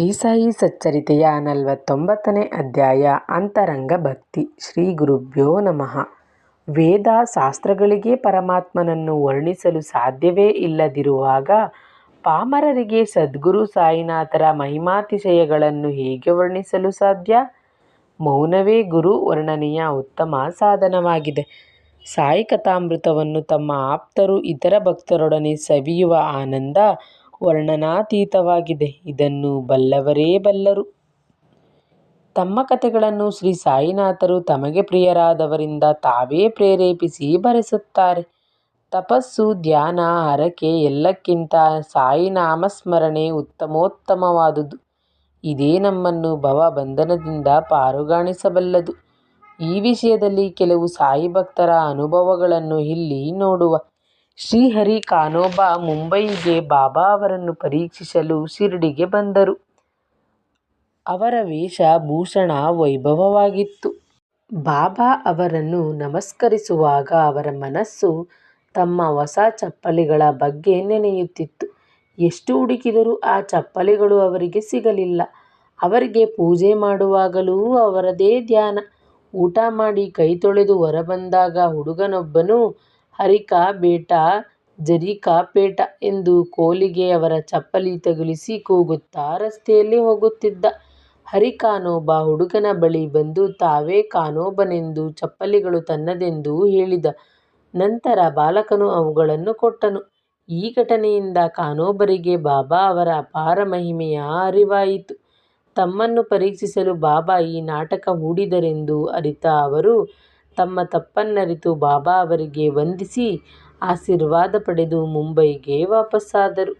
ಶ್ರೀ ಸಾಯಿ ಸಚ್ಚರಿತೆಯ ನಲವತ್ತೊಂಬತ್ತನೇ ಅಧ್ಯಾಯ, ಅಂತರಂಗ ಭಕ್ತಿ. ಶ್ರೀ ಗುರುಭ್ಯೋ ನಮಃ. ವೇದ ಶಾಸ್ತ್ರಗಳಿಗೆ ಪರಮಾತ್ಮನನ್ನು ವರ್ಣಿಸಲು ಸಾಧ್ಯವೇ ಇಲ್ಲದಿರುವಾಗ ಪಾಮರರಿಗೆ ಸದ್ಗುರು ಸಾಯಿನಾಥರ ಮಹಿಮಾತಿಶಯಗಳನ್ನು ಹೇಗೆ ವರ್ಣಿಸಲು ಸಾಧ್ಯ? ಮೌನವೇ ಗುರು ವರ್ಣನೆಯ ಉತ್ತಮ ಸಾಧನವಾಗಿದೆ. ಸಾಯಿ ಕಥಾಮೃತವನ್ನು ತಮ್ಮ ಆಪ್ತರು ಇತರ ಭಕ್ತರೊಡನೆ ಸವಿಯುವ ಆನಂದ ವರ್ಣನಾತೀತವಾಗಿದೆ. ಇದನ್ನು ಬಲ್ಲವರೇ ಬಲ್ಲರು. ತಮ್ಮ ಕಥೆಗಳನ್ನು ಶ್ರೀ ಸಾಯಿನಾಥರು ತಮಗೆ ಪ್ರಿಯರಾದವರಿಂದ ತಾವೇ ಪ್ರೇರೇಪಿಸಿ ಬರೆಸುತ್ತಾರೆ. ತಪಸ್ಸು, ಧ್ಯಾನ, ಹರಕೆ ಎಲ್ಲಕ್ಕಿಂತ ಸಾಯಿ ನಾಮಸ್ಮರಣೆ ಉತ್ತಮೋತ್ತಮವಾದುದು. ಇದೇ ನಮ್ಮನ್ನು ಭವ ಬಂಧನದಿಂದ ಪಾರುಗಾಣಿಸಬಲ್ಲದು. ಈ ವಿಷಯದಲ್ಲಿ ಕೆಲವು ಸಾಯಿ ಭಕ್ತರ ಅನುಭವಗಳನ್ನು ಇಲ್ಲಿ ನೋಡುವ ಶ್ರೀಹರಿ ಕಾನೋಬಾ ಮುಂಬಯಿಗೆ ಬಾಬಾ ಅವರನ್ನು ಪರೀಕ್ಷಿಸಲು ಶಿರಡಿಗೆ ಬಂದರು. ಅವರ ವೇಷ ಭೂಷಣ ವೈಭವವಾಗಿತ್ತು. ಬಾಬಾ ಅವರನ್ನು ನಮಸ್ಕರಿಸುವಾಗ ಅವರ ಮನಸ್ಸು ತಮ್ಮ ಹೊಸ ಚಪ್ಪಲಿಗಳ ಬಗ್ಗೆ ನೆನೆಯುತ್ತಿತ್ತು. ಎಷ್ಟು ಹುಡುಕಿದರೂ ಆ ಚಪ್ಪಲಿಗಳು ಅವರಿಗೆ ಸಿಗಲಿಲ್ಲ. ಅವರಿಗೆ ಪೂಜೆ ಮಾಡುವಾಗಲೂ ಅವರದೇ ಧ್ಯಾನ. ಊಟ ಮಾಡಿ ಕೈತೊಳೆದು ಹೊರಬಂದಾಗ ಹುಡುಗನೊಬ್ಬನು ಹರಿಕಾ ಬೇಟಾ, ಜರಿಕಾ ಪೇಟ ಎಂದು ಕೋಲಿಗೆ ಅವರ ಚಪ್ಪಲಿ ತಗುಲಿಸಿ ಕೂಗುತ್ತಾ ರಸ್ತೆಯಲ್ಲಿ ಹೋಗುತ್ತಿದ್ದ. ಹರಿಕಾನೊಬ್ಬ ಹುಡುಗನ ಬಳಿ ಬಂದು ತಾವೇ ಕಾನೋಬನೆಂದು ಚಪ್ಪಲಿಗಳು ತನ್ನದೆಂದು ಹೇಳಿದ. ನಂತರ ಬಾಲಕನು ಅವುಗಳನ್ನು ಕೊಟ್ಟನು. ಈ ಘಟನೆಯಿಂದ ಕಾನೋಬರಿಗೆ ಬಾಬಾ ಅವರ ಅಪಾರ ಮಹಿಮೆಯ ಅರಿವಾಯಿತು. ತಮ್ಮನ್ನು ಪರೀಕ್ಷಿಸಲು ಬಾಬಾ ಈ ನಾಟಕ ಹೂಡಿದರೆಂದು ಅರಿತ ಅವರು ತಮ್ಮ ತಪ್ಪನ್ನರಿತು ಬಾಬಾ ಅವರಿಗೆ ವಂದಿಸಿ ಆಶೀರ್ವಾದ ಪಡೆದು ಮುಂಬೈಗೆ ವಾಪಸ್ಸಾದರು.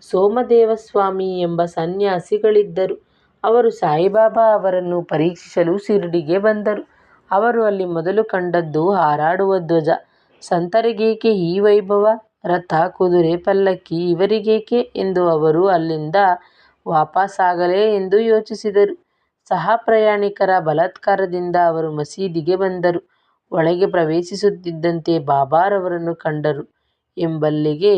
ಸೋಮದೇವಸ್ವಾಮಿ ಎಂಬ ಸನ್ಯಾಸಿಗಳಿದ್ದರು. ಅವರು ಸಾಯಿಬಾಬಾ ಅವರನ್ನು ಪರೀಕ್ಷಿಸಲು ಶಿರಡಿಗೆ ಬಂದರು. ಅವರು ಅಲ್ಲಿ ಮೊದಲು ಕಂಡದ್ದು ಹಾರಾಡುವ ಧ್ವಜ. ಸಂತರಿಗೇಕೆ ಈ ವೈಭವ? ರಥ, ಕುದುರೆ, ಪಲ್ಲಕ್ಕಿ ಇವರಿಗೇಕೆ ಎಂದು ಅವರು ಅಲ್ಲಿಂದ ವಾಪಸ್ಸಾಗಲೇ ಎಂದು ಯೋಚಿಸಿದರು. ಸಹ ಪ್ರಯಾಣಿಕರ ಬಲಾತ್ಕಾರದಿಂದ ಅವರು ಮಸೀದಿಗೆ ಬಂದರು. ಒಳಗೆ ಪ್ರವೇಶಿಸುತ್ತಿದ್ದಂತೆ ಬಾಬಾರವರನ್ನು ಕಂಡರು. ಎಂಬಲ್ಲಿಗೆ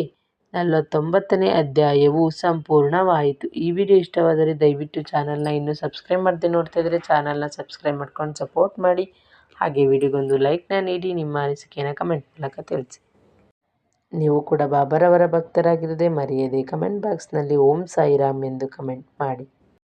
ನಲವತ್ತೊಂಬತ್ತನೇ ಅಧ್ಯಾಯವು ಸಂಪೂರ್ಣವಾಯಿತು. ಈ ವಿಡಿಯೋ ಇಷ್ಟವಾದರೆ ದಯವಿಟ್ಟು ಚಾನಲ್ನ ಇನ್ನೂ ಸಬ್ಸ್ಕ್ರೈಬ್ ಮಾಡದೆ ನೋಡ್ತಾ ಇದ್ದರೆ ಚಾನಲ್ನ ಸಬ್ಸ್ಕ್ರೈಬ್ ಮಾಡ್ಕೊಂಡು ಸಪೋರ್ಟ್ ಮಾಡಿ. ಹಾಗೆ ವಿಡಿಯೋಗೊಂದು ಲೈಕ್ನ ನೀಡಿ, ನಿಮ್ಮ ಅನಿಸಿಕೆಯನ್ನು ಕಮೆಂಟ್ ಮೂಲಕ ತಿಳಿಸಿ. ನೀವು ಕೂಡ ಬಾಬಾರವರ ಭಕ್ತರಾಗಿರದೆ ಮರೆಯದೆ ಕಮೆಂಟ್ ಬಾಕ್ಸ್ನಲ್ಲಿ ಓಂ ಸಾಯಿರಾಮ್ ಎಂದು ಕಮೆಂಟ್ ಮಾಡಿ.